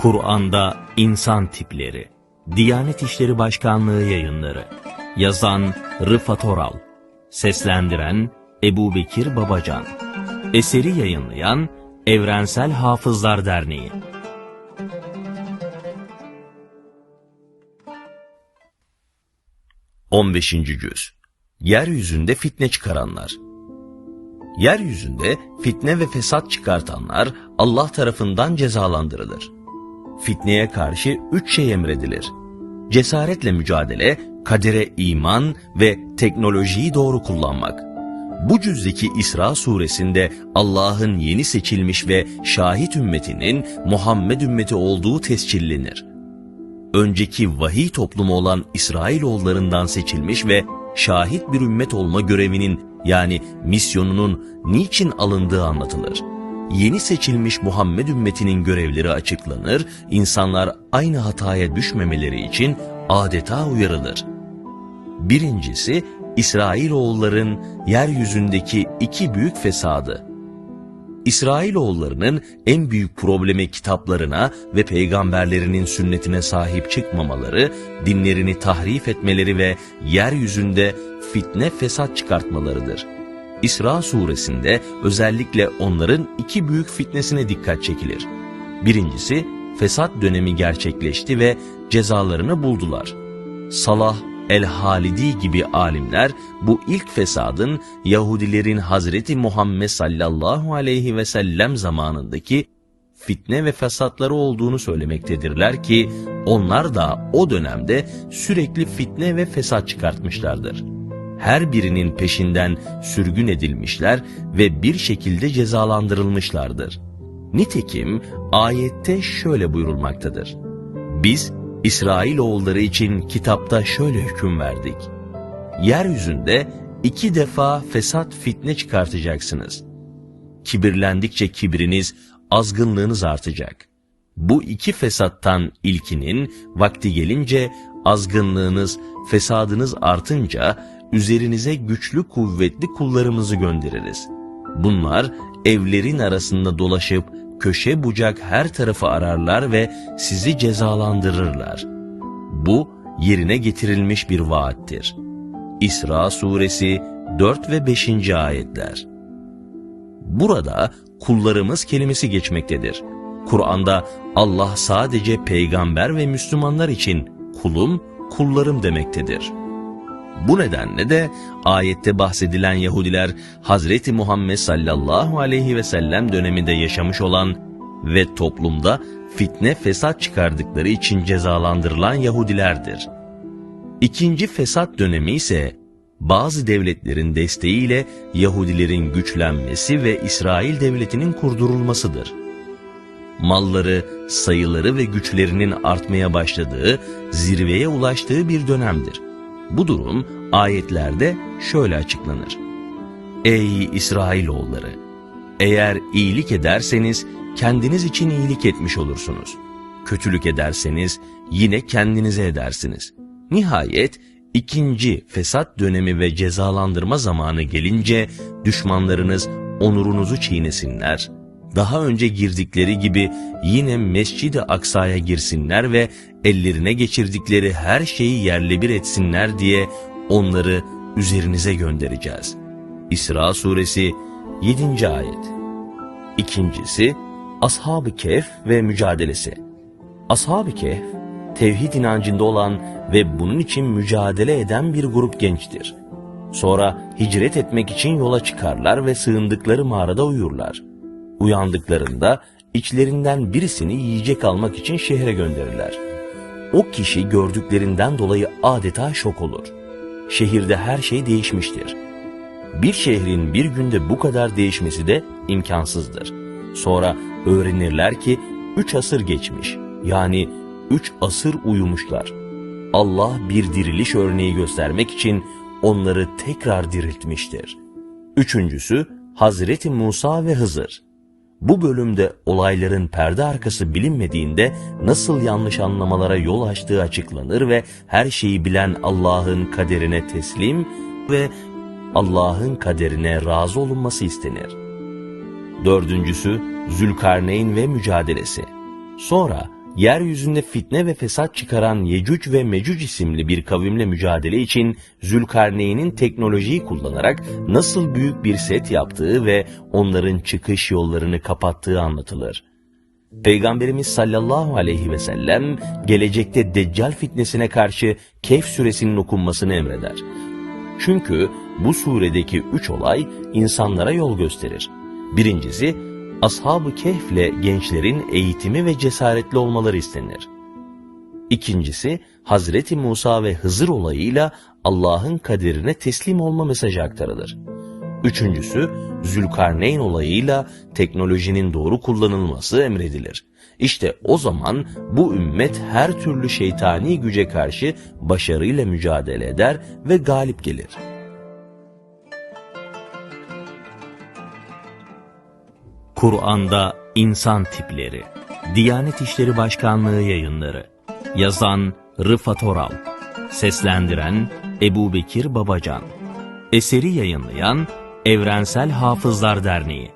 Kur'an'da insan tipleri. Diyanet İşleri Başkanlığı yayınları. Yazan Rıfat Oral. Seslendiren Ebu Bekir Babacan. Eseri yayınlayan Evrensel Hafızlar Derneği. On beşinci Cüz Yeryüzünde fitne çıkaranlar Yeryüzünde fitne ve fesat çıkartanlar Allah tarafından cezalandırılır. Fitneye karşı üç şey emredilir. Cesaretle mücadele, kadere iman ve teknolojiyi doğru kullanmak. Bu cüzdeki İsra suresinde Allah'ın yeni seçilmiş ve şahit ümmetinin Muhammed ümmeti olduğu tescillenir. Önceki vahiy toplumu olan İsrailoğullarından seçilmiş ve şahit bir ümmet olma görevinin yani misyonunun niçin alındığı anlatılır. Yeni seçilmiş Muhammed ümmetinin görevleri açıklanır, insanlar aynı hataya düşmemeleri için adeta uyarılır. Birincisi, İsrailoğulların yeryüzündeki iki büyük fesadı. İsrailoğullarının en büyük problemi kitaplarına ve peygamberlerinin sünnetine sahip çıkmamaları, dinlerini tahrif etmeleri ve yeryüzünde fitne fesat çıkartmalarıdır. İsra suresinde özellikle onların iki büyük fitnesine dikkat çekilir. Birincisi, fesat dönemi gerçekleşti ve cezalarını buldular. Salah el-Halidi gibi alimler bu ilk fesadın Yahudilerin Hazreti Muhammed sallallahu aleyhi ve sellem zamanındaki fitne ve fesatları olduğunu söylemektedirler ki onlar da o dönemde sürekli fitne ve fesat çıkartmışlardır. Her birinin peşinden sürgün edilmişler ve bir şekilde cezalandırılmışlardır. Nitekim ayette şöyle buyurulmaktadır. Biz İsrailoğulları için kitapta şöyle hüküm verdik. Yeryüzünde iki defa fesat fitne çıkartacaksınız. Kibirlendikçe kibriniz, azgınlığınız artacak. Bu iki fesattan ilkinin vakti gelince azgınlığınız, fesadınız artınca üzerinize güçlü kuvvetli kullarımızı göndeririz. Bunlar evlerin arasında dolaşıp köşe bucak her tarafı ararlar ve sizi cezalandırırlar. Bu yerine getirilmiş bir vaattir. İsra suresi 4 ve 5. ayetler. Burada kullarımız kelimesi geçmektedir. Kur'an'da Allah sadece peygamber ve Müslümanlar için kulum, kullarım demektedir. Bu nedenle de ayette bahsedilen Yahudiler Hazreti Muhammed sallallahu aleyhi ve sellem döneminde yaşamış olan ve toplumda fitne fesat çıkardıkları için cezalandırılan Yahudilerdir. İkinci fesat dönemi ise bazı devletlerin desteğiyle Yahudilerin güçlenmesi ve İsrail devletinin kurdurulmasıdır. Malları, sayıları ve güçlerinin artmaya başladığı, zirveye ulaştığı bir dönemdir. Bu durum ayetlerde şöyle açıklanır. Ey İsrailoğulları! Eğer iyilik ederseniz kendiniz için iyilik etmiş olursunuz. Kötülük ederseniz yine kendinize edersiniz. Nihayet ikinci fesat dönemi ve cezalandırma zamanı gelince düşmanlarınız onurunuzu çiğnesinler. Daha önce girdikleri gibi yine Mescid-i Aksa'ya girsinler ve ellerine geçirdikleri her şeyi yerle bir etsinler diye onları üzerinize göndereceğiz. İsra suresi 7. ayet. İkincisi Ashab-ı Kehf ve mücadelesi. Ashab-ı Kehf tevhid inancında olan ve bunun için mücadele eden bir grup gençtir. Sonra hicret etmek için yola çıkarlar ve sığındıkları mağarada uyurlar. Uyandıklarında içlerinden birisini yiyecek almak için şehre gönderirler. O kişi gördüklerinden dolayı adeta şok olur. Şehirde her şey değişmiştir. Bir şehrin bir günde bu kadar değişmesi de imkansızdır. Sonra öğrenirler ki üç asır geçmiş. Yani üç asır uyumuşlar. Allah bir diriliş örneği göstermek için onları tekrar diriltmiştir. Üçüncüsü Hazreti Musa ve Hızır. Bu bölümde olayların perde arkası bilinmediğinde nasıl yanlış anlamalara yol açtığı açıklanır ve her şeyi bilen Allah'ın kaderine teslim ve Allah'ın kaderine razı olunması istenir. Dördüncüsü Zülkarneyn ve mücadelesi. Sonra yeryüzünde fitne ve fesat çıkaran Yecüc ve Mecüc isimli bir kavimle mücadele için Zülkarneyn'in teknolojiyi kullanarak nasıl büyük bir set yaptığı ve onların çıkış yollarını kapattığı anlatılır. Peygamberimiz sallallahu aleyhi ve sellem gelecekte Deccal fitnesine karşı Kehf suresinin okunmasını emreder. Çünkü bu suredeki üç olay insanlara yol gösterir. Birincisi, Ashab-ı Kehf'le gençlerin eğitimi ve cesaretli olmaları istenir. İkincisi, Hazreti Musa ve Hızır olayıyla Allah'ın kaderine teslim olma mesajı aktarılır. Üçüncüsü, Zülkarneyn olayıyla teknolojinin doğru kullanılması emredilir. İşte o zaman bu ümmet her türlü şeytani güce karşı başarıyla mücadele eder ve galip gelir. Kur'an'da insan tipleri Diyanet İşleri Başkanlığı yayınları Yazan Rıfat Oral Seslendiren Ebu Bekir Babacan Eseri yayınlayan Evrensel Hafızlar Derneği